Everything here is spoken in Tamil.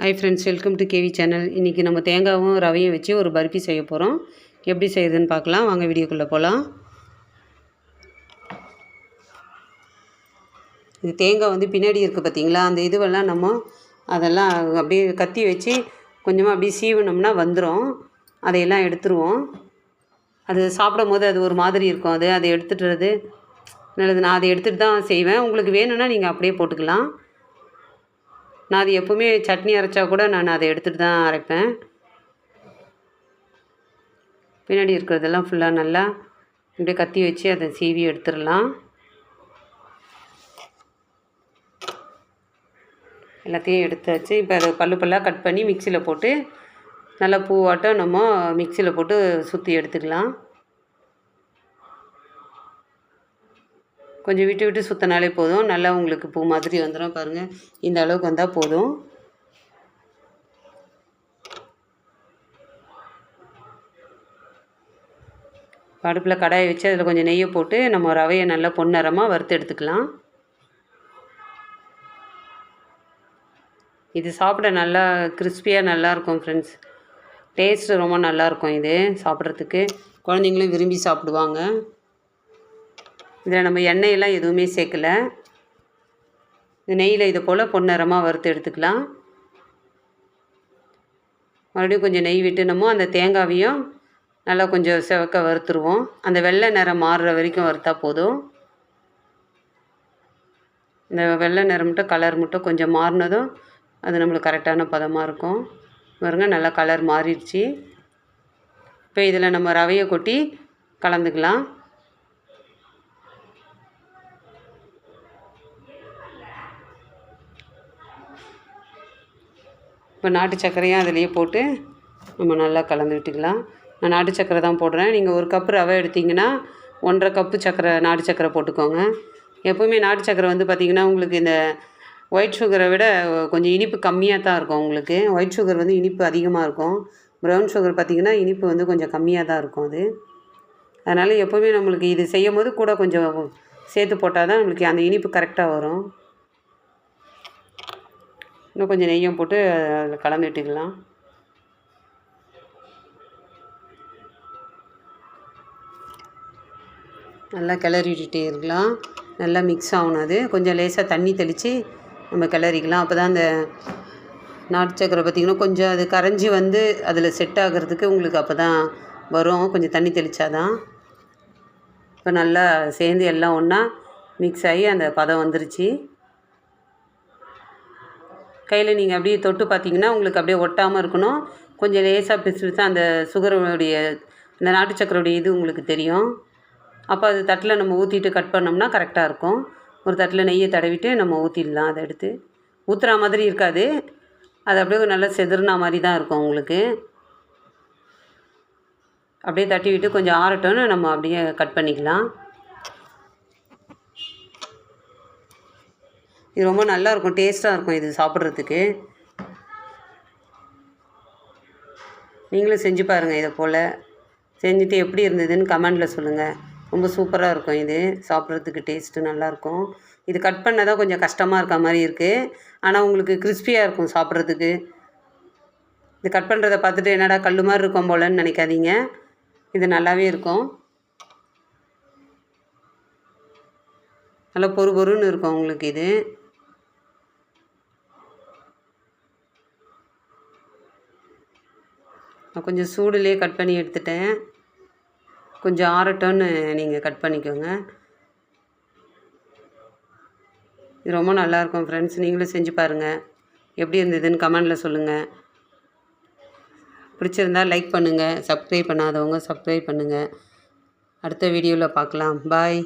Hi friends welcome to K V channel இன்றைக்கி நம்ம தேங்காவும் ரவையும் வச்சு ஒரு பர்ஃபி செய்ய போகிறோம் எப்படி செய்யுதுன்னு பார்க்கலாம். வாங்க வீடியோக்குள்ளே போகலாம் இது தேங்காய் வந்து பின்னாடி இருக்குது பார்த்தீங்களா அந்த இதுவெல்லாம் நம்ம அதெல்லாம் அப்படியே கத்தி வச்சு கொஞ்சமாக அப்படியே சீவினோம்னா வந்துடும் அதையெல்லாம் எடுத்துருவோம். அது சாப்பிடும் போது அது ஒரு மாதிரி இருக்கும். அது அதை எடுத்துட்டுறது நல்லது. நான் அதை எடுத்துகிட்டு தான் செய்வேன். உங்களுக்கு வேணும்னா நீங்கள் அப்படியே போட்டுக்கலாம். நான் அது எப்போவுமே சட்னி அரைச்சா கூட நான் அதை எடுத்துகிட்டு தான் அரைப்பேன். பின்னாடி இருக்கிறதெல்லாம் ஃபுல்லாக நல்லா இப்படியே கத்தி வச்சு அதை சீவி எடுத்துடலாம். எல்லாத்தையும் எடுத்து வச்சு இப்போ அதை பல்லு பல்லாக கட் பண்ணி மிக்சியில் போட்டு நல்லா பூவாட்டம் நம்ம மிக்சியில் போட்டு சுற்றி எடுத்துக்கலாம். கொஞ்சம் விட்டு விட்டு சுற்றினாலே போதும். நல்லா உங்களுக்கு பூ மாதிரி வந்துடும் பாருங்கள் இந்த அளவுக்கு வந்தால் போதும். அடுப்பில் கடாயை வச்சு அதில் கொஞ்சம் நெய்யை போட்டு நம்ம ரவையை நல்லா பொன்னரமாக வறுத்து எடுத்துக்கலாம். இது சாப்பிட நல்லா கிறிஸ்பியாக நல்லாயிருக்கும் ஃப்ரெண்ட்ஸ் டேஸ்ட்டு ரொம்ப நல்லாயிருக்கும் இது சாப்பிட்றதுக்கு. குழந்தைங்களும் விரும்பி சாப்பிடுவாங்க. இதில் நம்ம எண்ணெயெல்லாம் எதுவுமே சேர்க்கல. இந்த நெய்யில் இது போல் பொன்னரமாக வறுத்து எடுத்துக்கலாம். மறுபடியும் கொஞ்சம் நெய் விட்டுனமோ அந்த தேங்காவையும் நல்லா கொஞ்சம் செவக்க வறுத்துருவோம். அந்த வெள்ளை நிறம் மாறுற வரைக்கும் வறுத்தா போதும். இந்த வெள்ளை நிறம் மட்டும் கலர் மட்டும் கொஞ்சம் மாறினதும் அது நம்மளுக்கு கரெக்டான பதமாக இருக்கும். பாருங்க நல்லா கலர் மாறிடுச்சு. இப்போ இதில் நம்ம ரவையை கொட்டி கலந்துக்கலாம். இப்போ நாட்டு சர்க்கரையும் அதிலேயே போட்டு நம்ம நல்லா கலந்து விட்டுக்கலாம். நான் நாட்டு சர்க்கரை தான் போடுறேன். நீங்கள் ஒரு கப்பு ரவை எடுத்திங்கன்னா ஒன்றரை கப்பு சர்க்கரை நாட்டு சர்க்கரை போட்டுக்கோங்க. எப்போவுமே நாட்டு சர்க்கரை வந்து பார்த்திங்கன்னா உங்களுக்கு இந்த ஒயிட் சுகரை விட கொஞ்சம் இனிப்பு கம்மியாக தான் இருக்கும் உங்களுக்கு. ஒயிட் சுகர் வந்து இனிப்பு அதிகமாக இருக்கும். ப்ரௌன் சுகர் பார்த்திங்கன்னா இனிப்பு வந்து கொஞ்சம் கம்மியாக தான் இருக்கும் அது. அதனால் எப்போவுமே நம்மளுக்கு இது செய்யும் போது கூட கொஞ்சம் சேர்த்து போட்டால் தான் நம்மளுக்கு அந்த இனிப்பு கரெக்டாக வரும். இன்னும் கொஞ்சம் நெய்யும் போட்டு அதில் கலந்துட்டுக்கலாம் நல்லா கிளறி விட்டுட்டே இருக்கலாம். நல்லா மிக்ஸ் ஆகணும் அது. கொஞ்சம் லேசாக தண்ணி தெளித்து நம்ம கிளறிக்கலாம். அப்போ தான் அந்த நாட்டு சக்கரை பார்த்திங்கன்னா கொஞ்சம் அது கரைஞ்சி வந்து அதில் செட் ஆகிறதுக்கு உங்களுக்கு அப்போ தான் வரும். கொஞ்சம் தண்ணி தெளித்தாதான் இப்போ நல்லா சேர்ந்து எல்லாம் ஒன்றா மிக்ஸ் ஆகி அந்த பதம் வந்துருச்சு. கையில் நீங்கள் அப்படியே தொட்டு பார்த்தீங்கன்னா உங்களுக்கு அப்படியே ஒட்டாமல் இருக்கணும். கொஞ்சம் லேசாக பிசு பிசு அந்த சுகருடைய இந்த நாட்டு சக்கரையுடைய இது உங்களுக்கு தெரியும். அப்போ அது தட்டில் நம்ம ஊற்றிட்டு கட் பண்ணோம்னா கரெக்டாக இருக்கும். ஒரு தட்டில் நெய்யை தடவிட்டு நம்ம ஊற்றிடலாம் அதை எடுத்து. ஊற்றுற மாதிரி இருக்காது. அது அப்படியே நல்லா செதுறினா மாதிரி தான் இருக்கும் உங்களுக்கு. அப்படியே தட்டி விட்டு கொஞ்சம் ஆறட்டோன்னு நம்ம அப்படியே கட் பண்ணிக்கலாம். இது ரொம்ப நல்லா இருக்கும் டேஸ்ட்டாக இருக்கும் இது சாப்பிட்றதுக்கு. நீங்களும் செஞ்சு பாருங்கள் இதை போல். செஞ்சுட்டு எப்படி இருந்ததுன்னு கமெண்டில் சொல்லுங்கள் ரொம்ப சூப்பராக இருக்கும் இது. சாப்பிட்றதுக்கு டேஸ்ட்டு நல்லாயிருக்கும். இது கட் பண்ண தான் கொஞ்சம் கஷ்டமாக இருக்க மாதிரி இருக்குது ஆனால் உங்களுக்கு கிறிஸ்பியாக இருக்கும் சாப்பிட்றதுக்கு. இது கட் பண்ணுறதை பார்த்துட்டு என்னடா கல் மாதிரி இருக்கும் போலன்னு நினைக்காதீங்க. இது நல்லாவே இருக்கும். நல்லா பொறு பொறுன்னு இருக்கும் உங்களுக்கு இது. நான் கொஞ்சம் சூடுலேயே கட் பண்ணி எடுத்துட்டேன். கொஞ்சம் ஆறட்டோன்னு நீங்கள் கட் பண்ணிக்கோங்க. இது ரொம்ப நல்லாயிருக்கும் ஃப்ரெண்ட்ஸ் நீங்களும் செஞ்சு பாருங்கள் எப்படி இருந்ததுன்னு கமெண்டில் சொல்லுங்கள் பிடிச்சிருந்தால் லைக் பண்ணுங்கள் சப்ஸ்கிரைப் பண்ணாதவங்க சப்ஸ்கிரைப் பண்ணுங்கள் அடுத்த வீடியோவில் பார்க்கலாம். பாய்